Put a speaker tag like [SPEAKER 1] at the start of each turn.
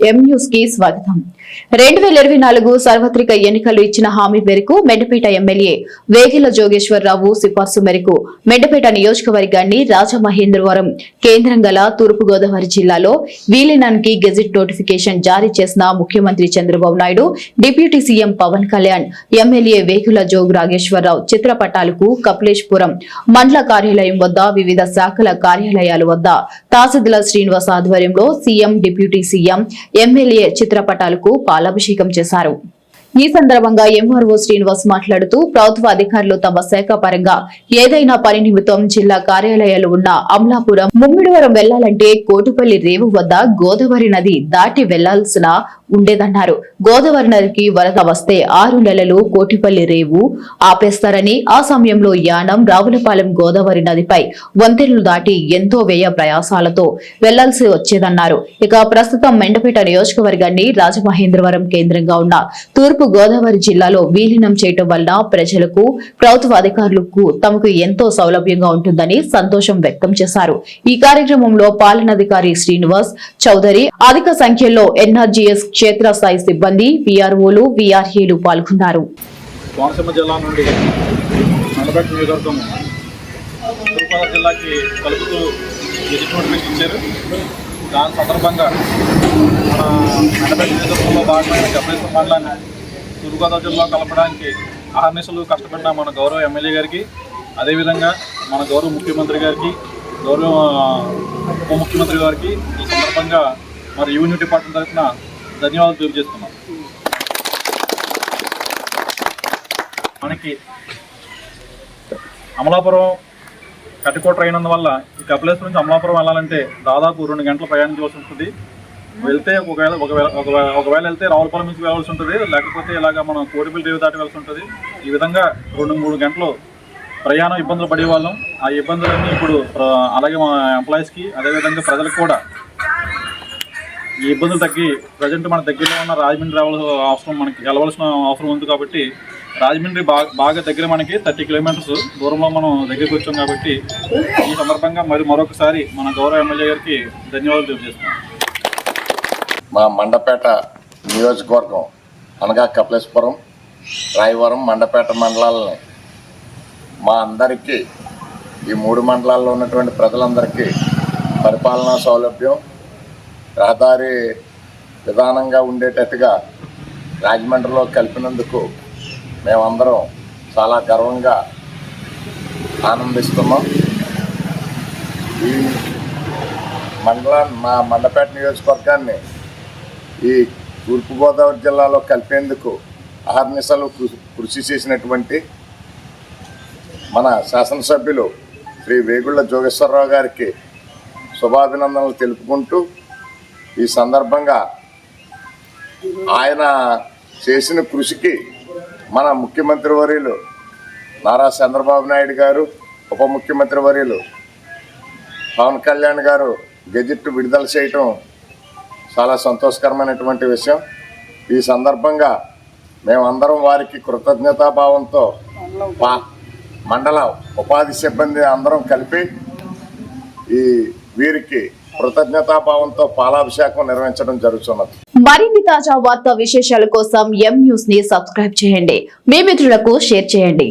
[SPEAKER 1] ఎం స్వాగతం. రెండు వేల ఇరవై నాలుగు సార్వత్రిక ఎన్నికలు ఇచ్చిన హామీ మేరకు మెండపేట ఎమ్మెల్యే వేగిల జోగేశ్వరరావు సిఫార్సు మేరకు మెండపేట నియోజకవర్గాన్ని రాజమహేంద్రవరం కేంద్రం గల తూర్పు గోదావరి జిల్లాలో వీలినానికి గెజిట్ నోటిఫికేషన్ జారీ చేసిన ముఖ్యమంత్రి Chandrababu Naidu deputy CM Pawan Kalyan MLA Vegulla Jogu Rageswararao చిత్రపటాలకు Kapileswarapuram మండల కార్యాలయం వద్ద వివిధ శాఖల కార్యాలయాల వద్ద తహసీల్దార్ శ్రీనివాస్ ఆధ్వర్యంలో సీఎం డిప్యూటీ సీఎం ఎమ్మెల్యే చిత్రపటాలకు పాలాభిషేకం చేశారు. ఈ సందర్భంగా ఎంఆర్ఓ శ్రీనివాస్ మాట్లాడుతూ ప్రభుత్వ అధికారులు తమ శాఖ పరంగా ఏదైనా పని నిమిత్తం జిల్లా కార్యాలయాలు ఉన్న అమలాపురం ముమ్మిడివరం వెళ్ళాలంటే కోటుపల్లి రేవు వద్ద గోదావరి నది దాటి వెళ్ళాల్సిన ఉండేదన్నారు. గోదావరి నదికి వరద వస్తే ఆరు నెలలు కోటిపల్లి రేవు ఆపేస్తారని ఆ సమయంలో యానం రావులపాలెం గోదావరి నదిపై వంతెనలు దాటి ఎంతో వ్యయ ప్రయాసాలతో వెళ్ళాల్సి వచ్చేదన్నారు. ఇక ప్రస్తుతం మెండపేట నియోజకవర్గాన్ని రాజమహేంద్రవరం కేంద్రంగా ఉన్న తూర్పు గోదావరి జిల్లాలో విలీనం చేయటం వలన ప్రజలకు ప్రభుత్వ అధికారులకు తమకు ఎంతో సౌలభ్యంగా ఉంటుందని సంతోషం వ్యక్తం చేశారు. ఈ కార్యక్రమంలో పాలనాధికారి శ్రీనివాస్ చౌదరి అధిక సంఖ్యలో ఎన్ఆర్జీఎస్ క్షేత్రస్థాయి సిబ్బంది విఆర్ఓలు విఆర్ఏలు పాల్గొన్నారు.
[SPEAKER 2] కోనసీమ జిల్లా నుండి నల్లబెట్ట నియోజకవర్గం తూర్పుగోదావరి జిల్లాకి కలుపుతూ విజిట్ ఇచ్చారు. దాని సందర్భంగా మన నల్లబెట్ట నియోజకవర్గంలో భాగమైన కపిలేశ్వర మండలాన్ని తూర్పుగోదావరి జిల్లా కలపడానికి ఆహర్నిశలు కష్టపడిన మన గౌరవ ఎమ్మెల్యే గారికి అదేవిధంగా మన గౌరవ ముఖ్యమంత్రి గారికి గౌరవ ఉప ముఖ్యమంత్రి గారికి ఈ సందర్భంగా మరి యూనిట్ డిపార్ట్మెంట్ తరఫున ధన్యవాదాలు తెలియజేస్తున్నాం. మనకి అమలాపురం కట్టుకో ట్రైన్ అందువల్ల ఈ కపిలేశ్వరం నుంచి అమలాపురం వెళ్ళాలంటే దాదాపు రెండు గంటలు ప్రయాణించవలసి ఉంటుంది. వెళ్తే ఒకవేళ ఒకవేళ ఒకవేళ వెళ్తే రావులపాలెం నుంచి వెళ్ళాల్సి ఉంటుంది. లేకపోతే ఇలాగ మనం కోటిపల్లి రేవు దాటి వెళ్ళాల్సి ఉంటుంది. ఈ విధంగా రెండు మూడు గంటలు ప్రయాణం ఇబ్బందులు పడేవాళ్ళం. ఆ ఇబ్బందులన్నీ ఇప్పుడు అలాగే మా ఎంప్లాయీస్కి అదేవిధంగా ప్రజలకు కూడా ఈ ఇబ్బందులు తగ్గి ప్రజెంట్ మన దగ్గరలో ఉన్న రాజమండ్రి రావాల్సిన అవసరం మనకి వెళ్ళవలసిన అవసరం ఉంది కాబట్టి రాజమండ్రి బాగా బాగా దగ్గర మనకి థర్టీ కిలోమీటర్స్ దూరంలో మనం దగ్గరికి వచ్చాం కాబట్టి ఈ సందర్భంగా మరి మరొకసారి మన గౌరవ ఎమ్మెల్యే గారికి ధన్యవాదాలు తెలియజేస్తున్నాం.
[SPEAKER 3] మా మండపేట నియోజకవర్గం అనగా కపిలేశ్వరం రాయవరం మండపేట మండలాలని మా అందరికీ ఈ మూడు మండలాల్లో ఉన్నటువంటి ప్రజలందరికీ పరిపాలనా సౌలభ్యం రహదారి విధానంగా ఉండేటట్టుగా రాజమండ్రిలో కలిపినందుకు మేమందరం చాలా గర్వంగా ఆనందిస్తున్నాం. ఈ మండలాన్ని మా మండపేట నియోజకవర్గాన్ని ఈ తూర్పుగోదావరి జిల్లాలో కలిపేందుకు అహర్నిశలు కృషి చేసినటువంటి మన శాసనసభ్యులు శ్రీ వేగుళ్ళ జోగేశ్వరరావు గారికి శుభాభినందనలు తెలుపుకుంటూ ఈ సందర్భంగా ఆయన చేసిన కృషికి మన ముఖ్యమంత్రి వర్యులు నారా చంద్రబాబు నాయుడు గారు ఉప ముఖ్యమంత్రి వర్యులు పవన్ కళ్యాణ్ గారు గెజిట్ విడుదల చేయటం చాలా సంతోషకరమైనటువంటి విషయం. ఈ సందర్భంగా మేమందరం వారికి కృతజ్ఞతాభావంతో పా- మండల ఉపాధి సిబ్బంది అందరం కలిపి ఈ వీరికి కృతజ్ఞతాభావంతో పాలాభిషేకం నిర్వహించడం జరుగుతున్నది.
[SPEAKER 1] మరిన్ని తాజా వార్తా విశేషాల కోసం ఎం న్యూస్ని సబ్స్క్రైబ్ చేయండి. మీ మిత్రులకు షేర్ చేయండి.